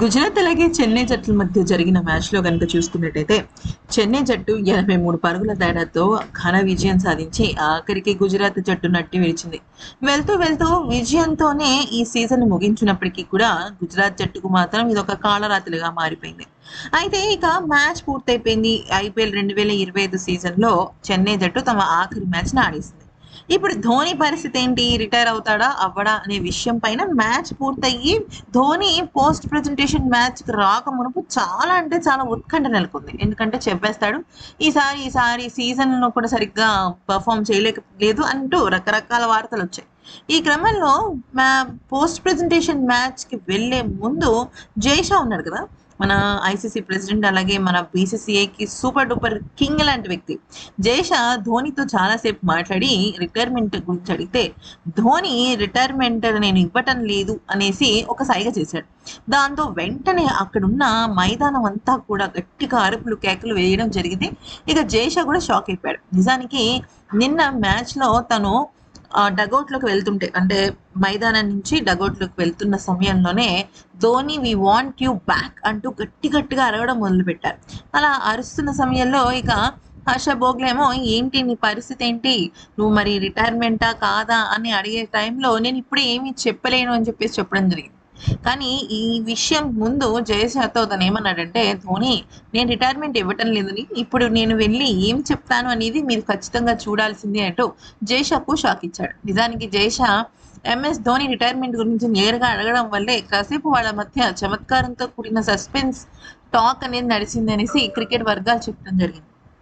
గుజరాత్ అలాగే చెన్నై జట్ల మధ్య జరిగిన మ్యాచ్లో కనుక చూసుకున్నట్టయితే చెన్నై జట్టు ఎనభై మూడు పరుగుల తేడాతో ఘన విజయం సాధించి ఆఖరికి గుజరాత్ జట్టు నట్టి విరిచింది వెళ్తూ వెళ్తూ విజయంతోనే ఈ సీజన్ ముగించినప్పటికీ కూడా గుజరాత్ జట్టుకు మాత్రం ఇది ఒక కాళరాత్రిగా మారిపోయింది. అయితే ఇక మ్యాచ్ పూర్తయిపోయింది. ఐపీఎల్ రెండు వేల ఇరవై ఐదు సీజన్లో చెన్నై జట్టు తమ ఆఖరి మ్యాచ్ని ఆడేసింది. ఇప్పుడు ధోని పరిస్థితి ఏంటి? రిటైర్ అవుతాడా? అవ్వడా? అనే విషయం పైన మ్యాచ్ పూర్తయ్యి ధోని పోస్ట్ ప్రజెంటేషన్ మ్యాచ్ రాక మునుపు చాలా అంటే చాలా ఉత్కంఠ నెలకొంది. ఎందుకంటే చెప్పేస్తాడు ఈసారి ఈసారి సీజన్లో కూడా సరిగ్గా పర్ఫామ్ చేయలేకపోలేదు అంటూ రకరకాల వార్తలు వచ్చాయి. ఈ క్రమంలో మా పోస్ట్ ప్రజెంటేషన్ మ్యాచ్కి వెళ్ళే ముందు జైషా ఉన్నాడు కదా మన ఐసీసీ ప్రెసిడెంట్ అలాగే మన బీసీసీఐకి సూపర్ డూపర్ కింగ్ లాంటి వ్యక్తి. జైషా ధోనితో చాలాసేపు మాట్లాడి రిటైర్మెంట్ గురించి అడిగితే ధోని రిటైర్మెంట్ నేను ఇవ్వటం లేదు అనేసి ఒక సైగ చేశాడు. దాంతో వెంటనే అక్కడున్న మైదానం అంతా కూడా గట్టిగా అరుపులు కేకలు వేయడం జరిగింది. ఇక జైషా కూడా షాక్ అయిపోయాడు. నిజానికి నిన్న మ్యాచ్లో తను డగౌట్లోకి వెళ్తుంటే అంటే మైదానం నుంచి డగౌట్లోకి వెళ్తున్న సమయంలోనే Dhoni we want you back అంటూ గట్టి గట్టిగా అరవడం మొదలుపెట్టారు. అలా అరుస్తున్న సమయంలో ఇక హర్ష బోగ్లేమో ఏంటి నీ పరిస్థితి ఏంటి? నువ్వు మరి రిటైర్మెంటా కాదా? అని అడిగే టైంలో నేను ఇప్పుడే ఏమీ చెప్పలేను అని చెప్పేసి చెప్పడం జరిగింది. కానీ ఈ విషయం ముందు జయశాతో తను ఏమన్నాడంటే ధోని నేను రిటైర్మెంట్ ఇవ్వటం లేదని. ఇప్పుడు నేను వెళ్ళి ఏం చెప్తాను అనేది మీరు ఖచ్చితంగా చూడాల్సిందే అంటూ జయషాకు షాక్ ఇచ్చాడు. నిజానికి జయషా ఎంఎస్ ధోని రిటైర్మెంట్ గురించి నేరుగా అడగడం వల్లే కాసేపు వాళ్ళ మధ్య చమత్కారంతో కూడిన సస్పెన్స్ టాక్ అనేది నడిచింది అనేసి క్రికెట్ వర్గాలు చెప్పడం జరిగింది.